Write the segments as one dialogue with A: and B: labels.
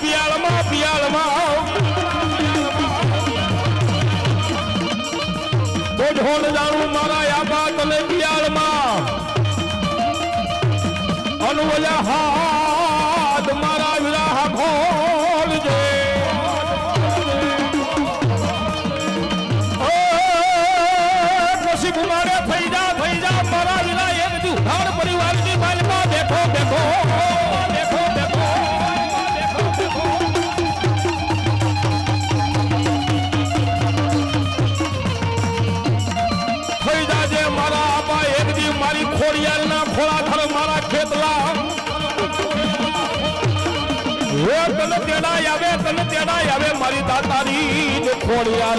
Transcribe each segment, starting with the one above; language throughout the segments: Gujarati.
A: પિયાળમાં પિયાળમાં. તો ઢોલ જાણું મારા આબા હાથ તને તેડાય આવે, તને તેડાય આવે, મારી દાતારી ને ખોડિયાર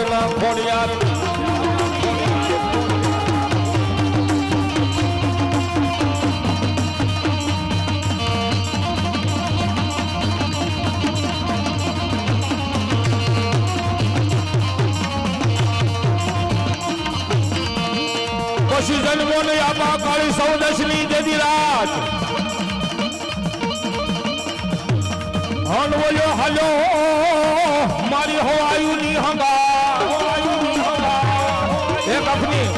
A: ને આબા કાળી સૌદશની જેદી રાત હનવયો હલો મારી હવાયુની હંગા એક અફની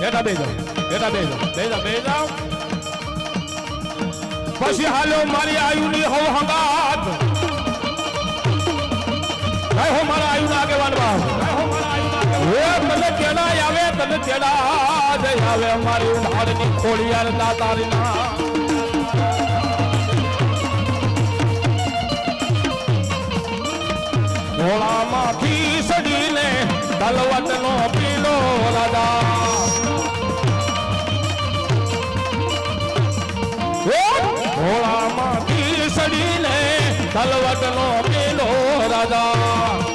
A: બેટા બે જાઓ બેટા બે જાઓ બે જાઓ બે જાઓ પછી હાલો મારી આયુની હવ હંગાત કઈ હો મારા આયુના આગેવાન બાપ હે તને તેડા આવે તને તેડા જઈ આવે મારી ઉધારની ખોડિયાર દાતારી ના ઘોડામાંથી સડીને દલવતનો પીલો રાજા. ઘોડામાંથી સડીને દલવતનો પીલો રાજા.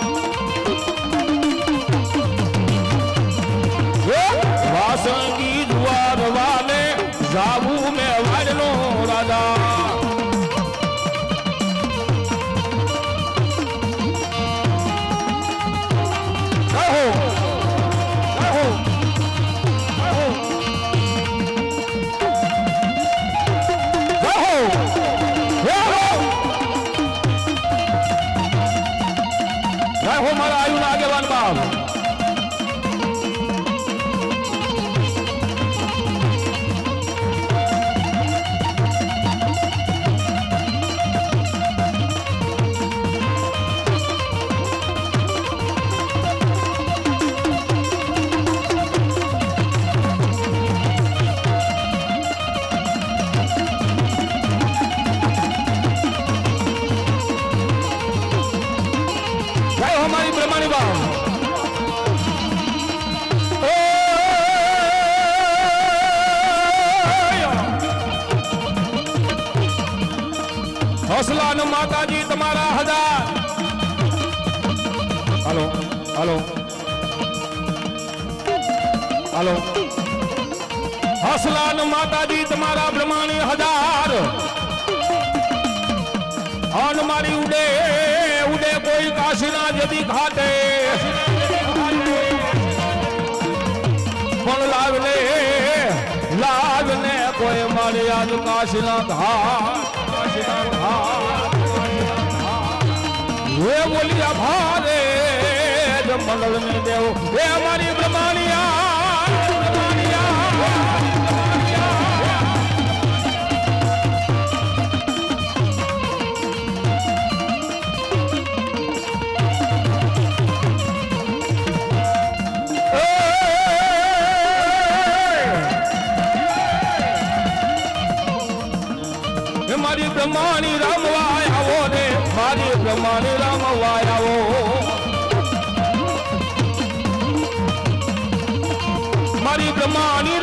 A: કહો મારા આયુના આગેવાન બાપ હાલો. હસલાન માતાજી તમારા બ્રહ્માણી હજાર. અન મારી ઉડે ઉડે કોઈ કાશીના જદી ખાતે પણ લાગલે લાગને કોઈ મારી આજ કાશીના ઘાટ કાશીના ઘાટ. હે બોલિયા ભારે મંડળ ને દેવ, હે અમારી બ્રહ્માણિયા બ્રહ્માણી રામવાય આવો રે મારી બ્રહ્માણી રામવાય આવો. મારી બ્રહ્માણી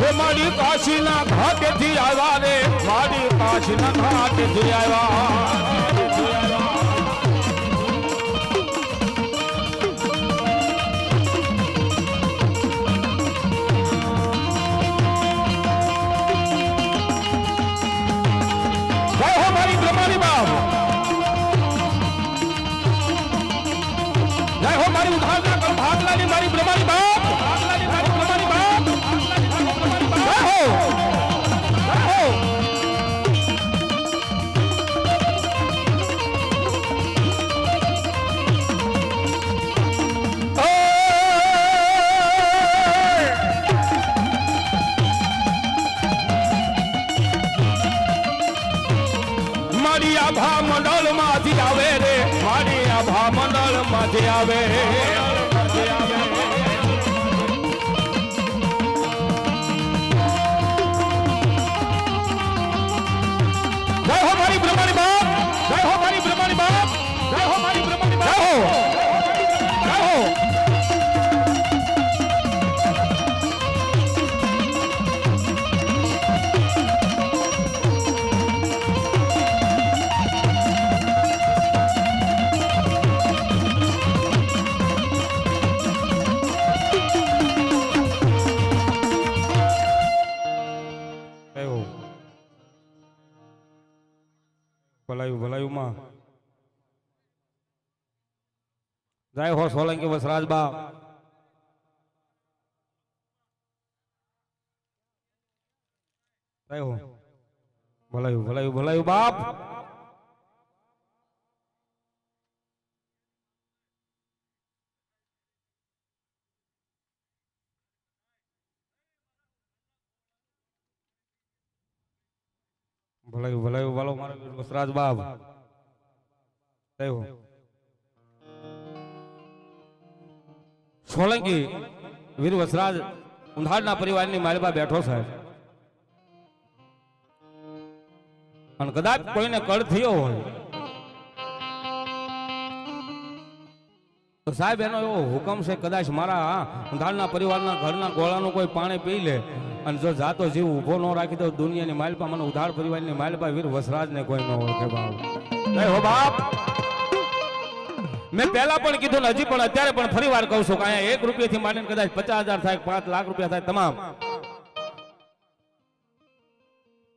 A: હે મારી કાશીના ઘાટેથી આવ્યા રે મારી કાશીના ઘાટેથી આવ્યા. મંડળમાંથી આવે રે. મારી આભા મંડળમાંથી આવે ભલાયું ભલાયું માં. જય હો સોલંકી વસરાજબા જય હો. ભલાયું ભલાયું ભલાયું બાપ. ભલાયું ભલાયું, વાલો મારો વીર બાબ સોલંકી, વીર વસરાજ ઉંધાડના પરિવારની માલિપા બેઠો સાહેબ અને કદાચ કોઈને કળ થયો હોય. તો સાહેબ, એનો એવો હુકમ છે, કદાચ મારા ઉંધાડના પરિવારના ઘરના ગોળાનું કોઈ પાણી પી લે. અને જો જાતો જીવ ઊભો ન રાખી તો દુનિયાની માલપા, મને ઉધાર પરિવારની માલપા વીર વસરાજને કોઈ ન ઓળખે બાપ. હો બાપ. મેં પહેલા પણ કીધું ને હજી પણ અત્યારે પણ ફરી વાર કહું છું કે અહીંયા એક રૂપિયાથી માંડીને કદાચ પચાસ હજાર થાય, પાંચ લાખ રૂપિયા થાય, તમામ.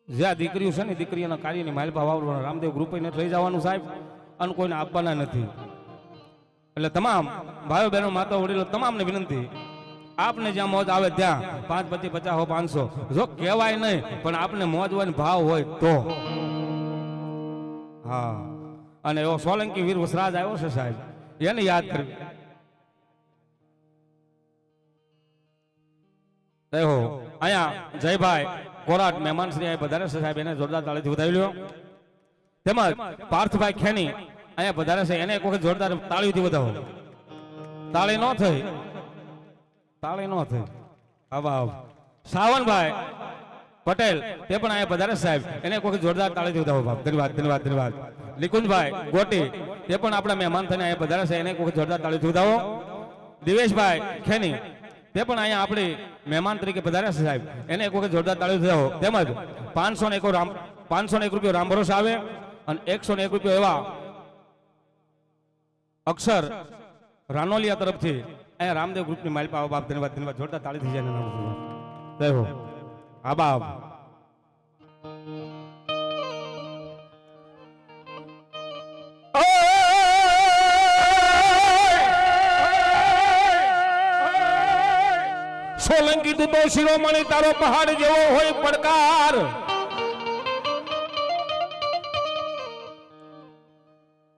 A: જ્યાં દીકરીઓ છે ને, દીકરીઓના કાર્યની માલપા વાવરવાના રામદેવ ગ્રુપે લઈ જવાનું સાહેબ, અને કોઈને આપવાના નથી. એટલે તમામ ભાઈઓ બહેનો માતા વડીલો, તમામને વિનંતી આપને જ્યાં મોજ આવે ત્યાં પાંચ પચીસ પચાસ હો પાંચસો. જો કહેવાય નહીં, પણ આપને મોજ હોય ભાવ હોય તો. હા. અને એવો સોલંકી વીર વસરાજ આવ્યો છે સાહેબ. એને યાદ કરવી દેહો અહીંયા જયભાઈ કોરાટ મહેમાન શ્રી અહીંયા પધારે છે સાહેબ, એને જોરદાર તાળીથી વધાવી લ્યો. તેમજ પાર્થભાઈ ખેની અહીંયા પધારે છે, એને એક વખત જોરદાર તાળીથી વધાવો. તાળી ન થઈ. તાળી ન થઈ. આવા સાવનભાઈ પટેલ, તે પણ અહીંયા પધારે સાહેબ. એને કોઈ જોરદાર તાળી વધાવો બાપ. ધન્યવાદ ધન્યવાદ ધન્યવાદ. નિકુંજભાઈ ગોટી, તે પણ આપણા મહેમાન થઈને અહીંયા પધારે છે. એને એક જોરદાર જોરદાર જોતા વધાવો દિવેશભાઈ ખેની, તે પણ અહીંયા આપણી મહેમાન તરીકે પધારે છે સાહેબ. એને એક વખત જોરદાર તાળીઓ થયો તેમજ પાંચસો ને એક રામ, પાંચસો ને એક રૂપિયો રામ ભરોસે આવે અને એકસો ને એક રૂપિયો એવા અક્ષર રાનોલિયા તરફથી અહીંયા રામદેવ ગ્રુપની માલિક આવો બાપ ધન્યવાદ ધન્યવાદ. જોરદાર તાળી થઈ જાય જય હો. બાપ. સોલંકી તું તો શિરોમણી તારો પહાડ જેવો હોય પડકાર.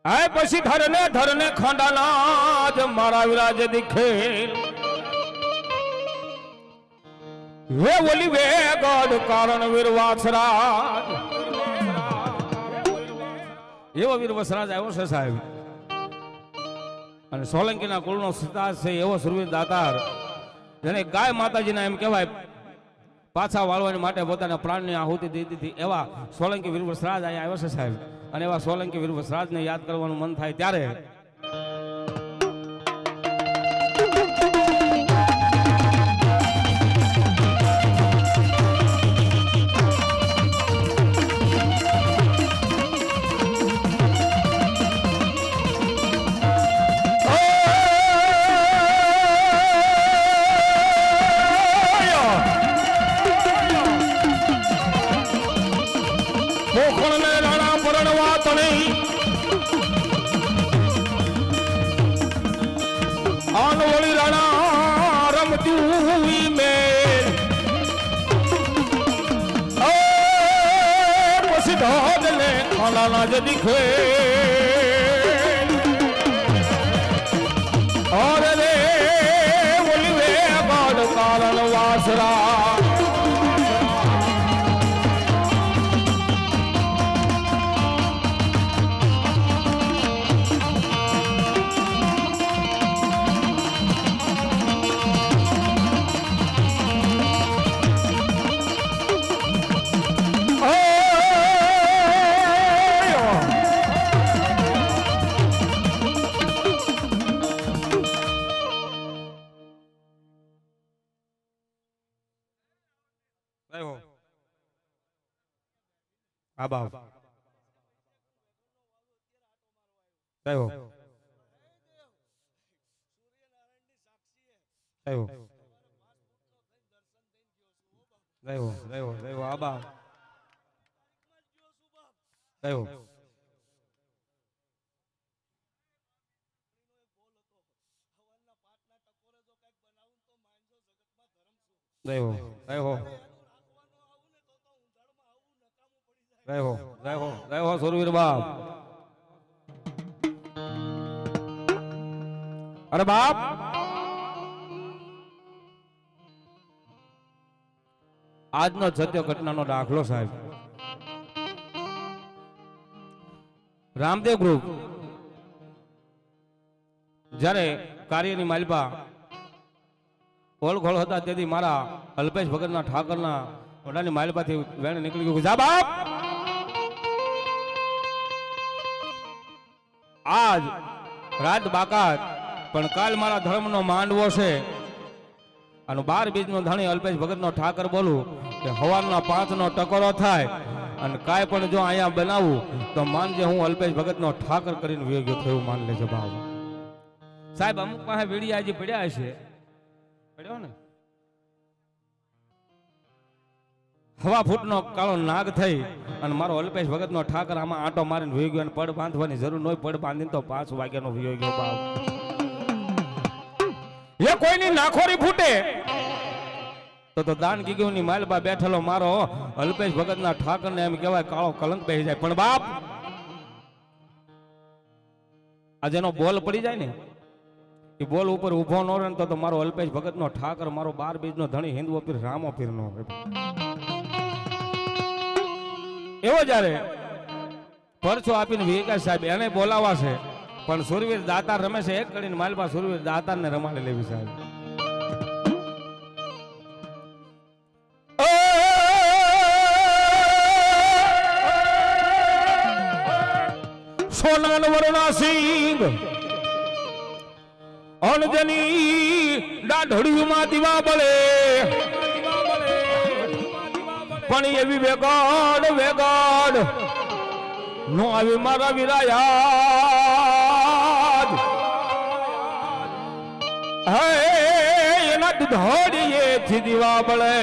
A: આય પછી ધરને ધરને ખંડાના મારા વિરાજ દીખે. વે ઓલી વે ગઢ કારણ વીર વાછરાજ એવો વીર વસરાજ આવ્યો છે સાહેબ. અને સોલંકીના કુળનો સિતાર છે એવો સુરવીર દાતાર. જેને ગાય માતાજીના એમ કહેવાય પાછા વાળવા માટે પોતાના પ્રાણની આહુતિ દીધી. હતી એવા સોલંકી વીર વસરાજ અહીંયા આવ્યો છે સાહેબ. અને એવા સોલંકી વીર વસરાજને યાદ કરવાનું મન થાય ત્યારે ખાલાના જ
B: આ બાપ કયો કયો આવ્યો આવ્યો આવ્યો આ બાપ આવ્યો આવ્યો આવ્યો જય હો જય સુરવીર બાપ. અરે બાપ! આજનો સત્ય ઘટનાનો દાખલો સાહેબ. રામદેવ ગ્રુપ. જ્યારે કાર્યની માલિપા ઓળખોળ હતા, તેથી મારા અલ્પેશ ભગતના ઠાકરના વડાની માલિપાથી વેણ નીકળી ગયું જા બાપ! આજ રાત બાકાત, પણ કાલ મારા ધર્મનો માંડવો છે. અને બાર બીજનો ધણી અલ્પેશ ભગતનો ઠાકર બોલું કે હવારના પાંચનો ટકોરો થાય. અને કાંઈ પણ જો અહીંયા બનાવું, તો માનજે હું અલ્પેશ ભગતનો ઠાકર કરીને વેગ્યો થયું માન લેજો બાબુ સાહેબ, અમુક પાસે વીડિયા હજી પડ્યા હશે. પડ્યો ને? હવા ફૂટનો કાળો નાગ થઈ અને મારો અલ્પેશ ભગતનો ઠાકર આમાં આંટો મારીને વહી ગયો અને પડ બાંધવાની જરૂર ન પડ બાંધીને તો પાંચ વાગ્યાનો વહી ગયો બાપ. એ કોઈની નાખોરી ફૂટે? તો તો દાન કીગુની માલબા બેઠેલો મારો અલ્પેશ ભગતના ઠાકરને એમ કહેવાય કાળો કલંક બેસી જાય. પણ બાપ આ જેનો બોલ પડી જાય ને? એ બોલ ઉપર ઊભો ન રહે તો મારો અલ્પેશ ભગતનો ઠાકર, મારો બાર બીજનો ધણી હિન્દુ પીર, રામો પીરનો હોય. એવો જ્યારે પરચો આપીને વિકાસ સાહેબ એને બોલાવા છે. પણ સુરવીર દાતાર રમે છે, એક કરીને માલપા સુરવીર દાતાર ને રમાડી લેવી સાહેબ.
A: સોનાન વરુણા સિંહ અણજની દાઢડિયુમાં દીવા બળે પણ એવી વેગડ વેગડ. નો આવી મારા વિરાયાદ. હે, એના દુધડીએથી દીવા બળે.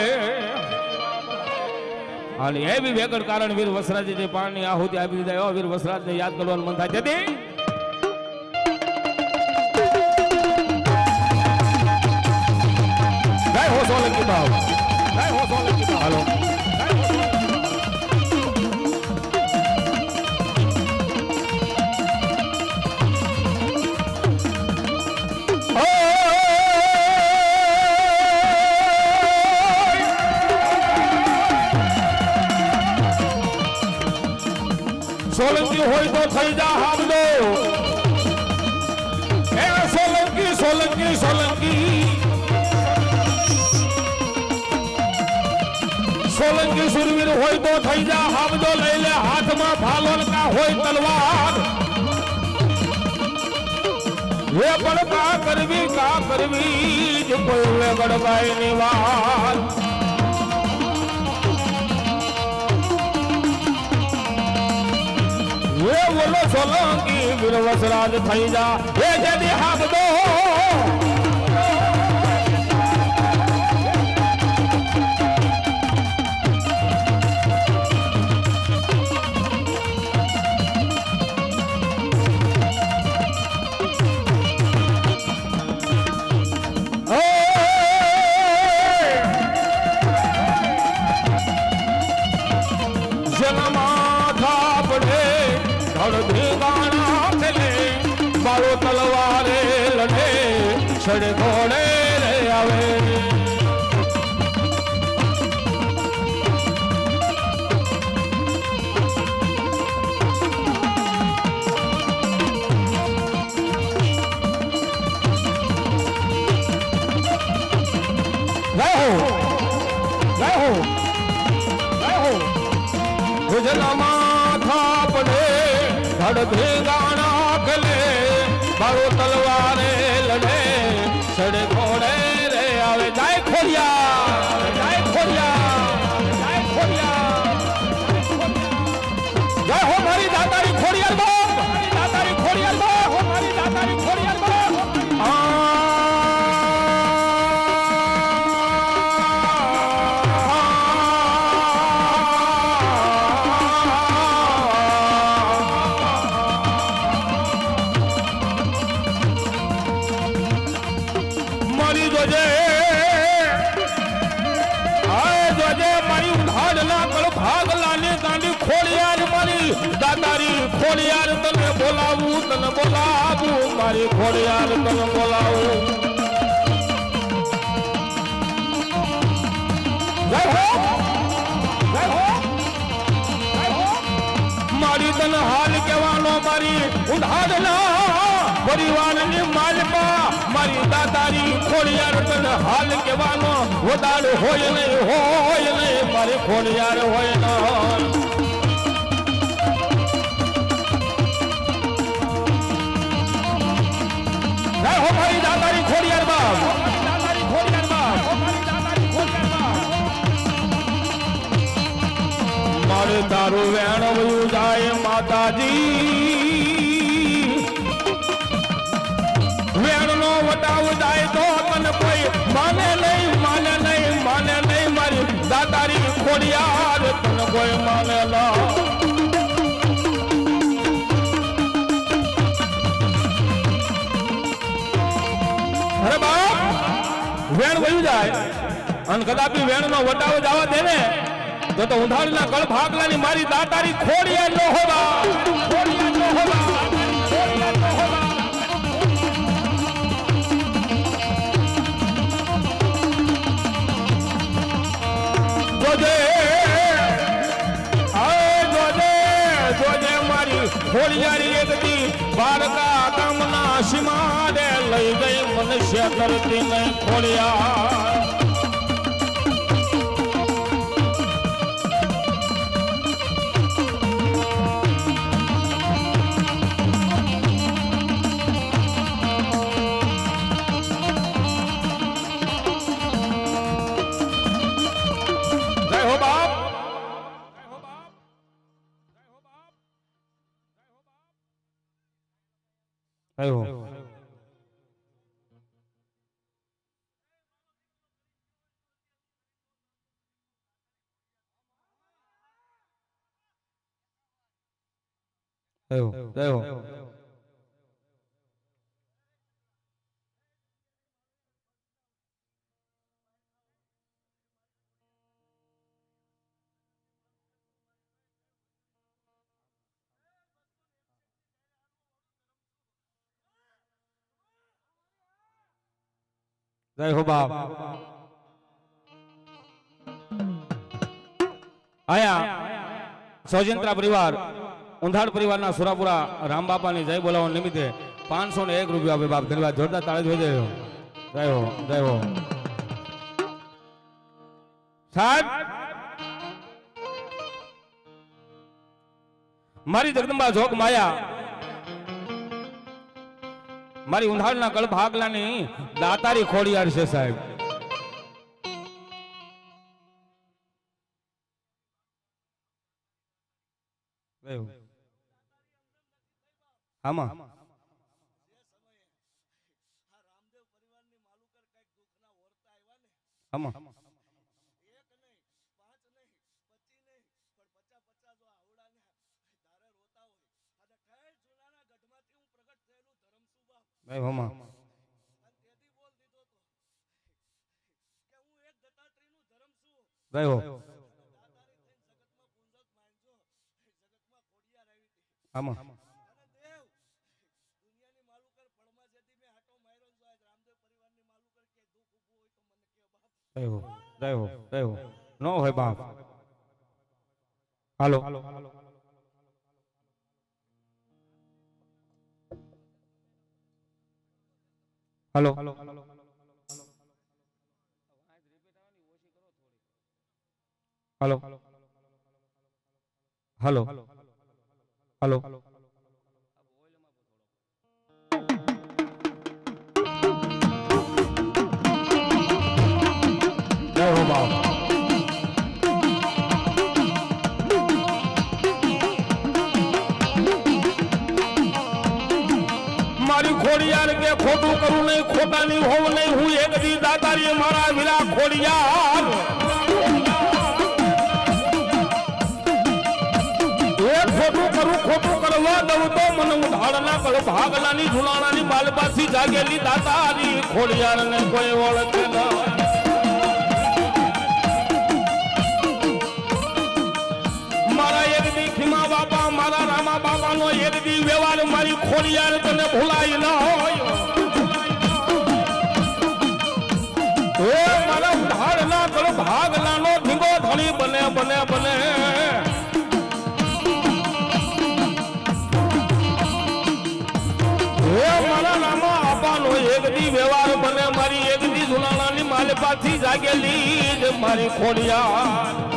A: અને એવી વેગડ કારણ વીર વસરાજી જે પાણી આહુતિ આપી દીધા વીર વસરાજને યાદ કરવાનું મન થાય. જતી જય સોલંકી સુરવીર હોય તો થઈ જા હામદો લઈ લે હાથમાં ફાલોન કા હોય તલવાર એ પણ કા કરવી કા કરવી જ કોઈ વેગડબાઈ ની વાત એ બોલો સોલંકી વીર વસરાજ થઈ જા એ જદી હાથ દો ધડ મારી ઉધાડ ના પરિવારની માલપા, મારી દાદારી ખોડિયાર તને હાલ કહેવાનો વદાડ હોય નહીં હોય નહીં મારી ખોડિયાર હોય ન હો મારી દાદારી ખોડિયાર બાપ. તારું વેણ વયું જાય માતાજી. કોઈ માને ના. અરે બાપ, વેણ વયું જાય. અને કદાપી વેણ નો વટાવ જવા દે ને તો તો ઉંધાડના ગળ ભાગલાની મારી દાતારી ખોડિયા નો હોવા. એકદી બાળકા કામના સીમાડે લઈ ગઈ મનુષ્ય નહીં ખોડિયા જય હો જય હો જય હો બાપ આયા સૌજંત્રા પરિવાર ઉંધાડ પરિવારના સુરાપુરા રામબાપાની જય બોલાવવા નિમિત્તે પાંચસો ને એક રૂપિયા આપે બાપ. ધન્યવાદ. જોરદાર તાળે જોઈ દેજો જય હો જય હો. મારી જગદંબા જોગ માયા. મારી ઉંધાડના કળ ભાગલાની દાતારી ખોડિયાર છે સાહેબ. કયું? આમાં. આમાં. ભાઈ હોમાં આમાં. જય હો જય હો જય હો નો હોય બાપ. હાલો હાલો હાલો. હાલો. હાલો. હાલો. હાલો. મારી ખોડિયાર કે ખોટું કરું નહીં, ખોટાની હોવ નહીં, હું એક દી દાતારી મારા વિલા ખોડિયાર ખોટું કરું, ખોટું કરવા દઉં તો મને ઉધારના કળ ભાગલાની ઝુલાણાની જાગેલી દાતારી. ખોડિયાર ને કોઈ ઓળખે ના ખોડિયાર તને ભૂલાય ન હોય. એ મારા ઉધારના કળ ભાગલાનો ધીંગો ધણી બને બને બને. હે, મારા નામા આપાનો એક દી વ્યવહાર બને, મારી એક દી ઝુલાણાની માલપાથી જાગેલી જ મારી ખોડિયાર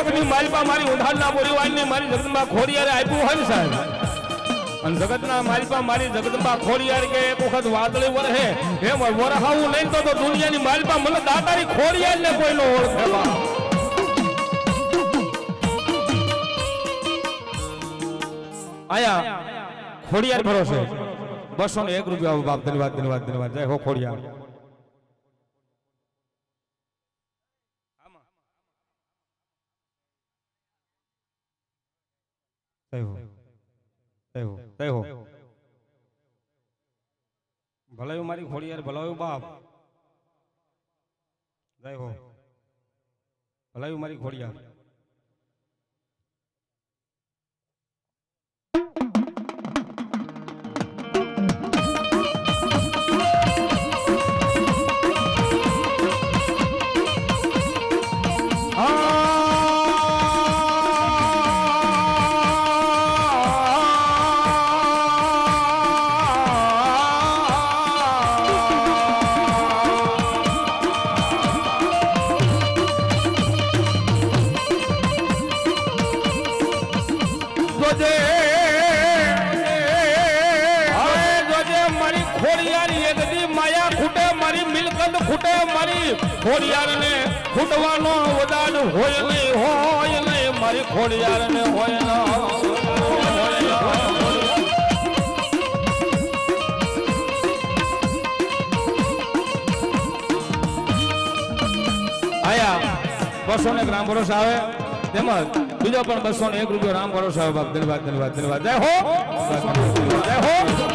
A: જગતના માલિકા મારી ઉધારના બોરીવાનની મારી જગતમાં ખોડિયારે આપ્યું હોય ને સાહેબ? અને જગતના માલિકા મારી જગતમાં ખોડિયાર કે એક વખત વાદળી વરહે, એમ વરહાવું નહીં તો દુનિયાની માલિકા મને દાતારી ખોડિયાર ને કોઈ નો ઓળખે આયા, ખોડિયાર ભરોસે. બસો ને એક રૂપિયા બાપ, ધન્યવાદ ધન્યવાદ ધન્યવાદ. જય હો ખોડિયાર. જય હો જય હો જય હો ભલાયું મારી ખોડિયાર ભલાયું બાપ જય હો ભલાયું મારી ખોડિયાર મારી ખોડિયાર ને ખૂટવાનો વદાન હોય નહીં હોય નહીં. મારી ખોડિયાર ને, હોય ન. બસો ને ગ્રામ ભરોસા આવે. તેમજ બીજો પણ બસો ને એક રૂપિયો રામ ભરોસા આવે. ધન્યવાદ ધન્યવાદ ધન્યવાદ. જય હો. જય હો.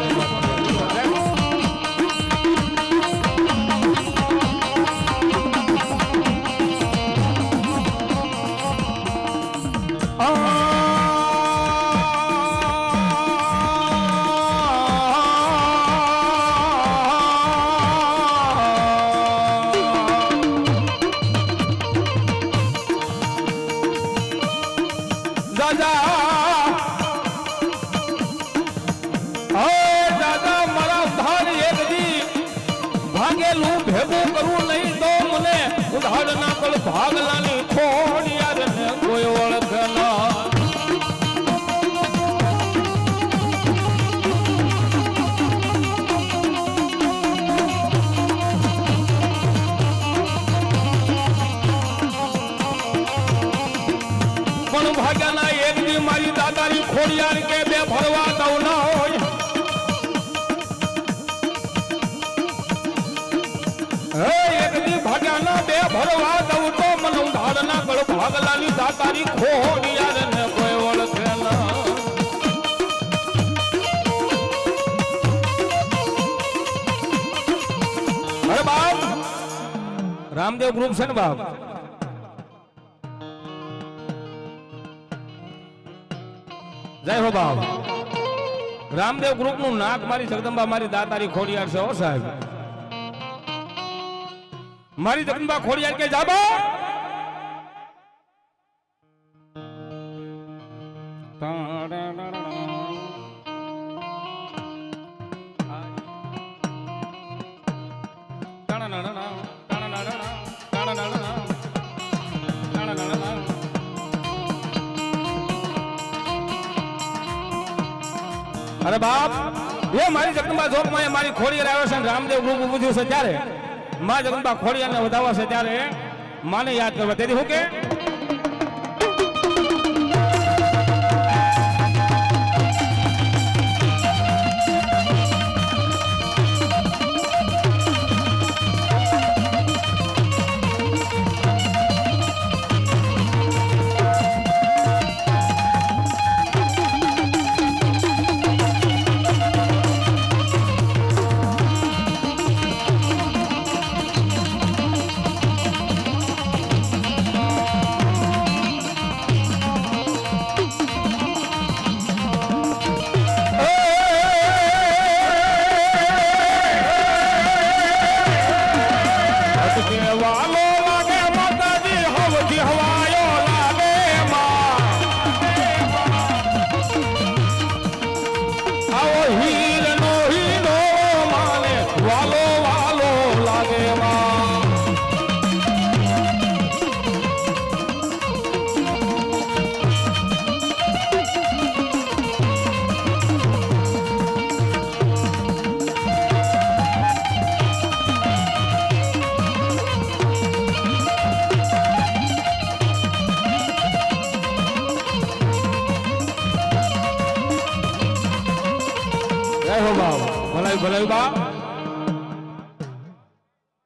A: દાતારી ખોડિયાર ને કોઈ ના અરે બાપ! રામદેવ ગ્રુપ છે ને બાપ? જય હો બાપ. રામદેવ ગ્રુપનું નાક મારી જગદંબા મારી દાતારી ખોડિયાર છે હો સાહેબ. મારી જગદંબા ખોડિયાર કે જાબા અરે બાપ એ મારી જગદંબા જોગમાં એ મારી ખોડી આવ્યો છે રામદેવ ગ્રુપ ઉભું થયું છે ત્યારે. મા જગદંબા ખોડિયારને વધાવવા છે ત્યારે. માને યાદ કરવા. તેથી હું કે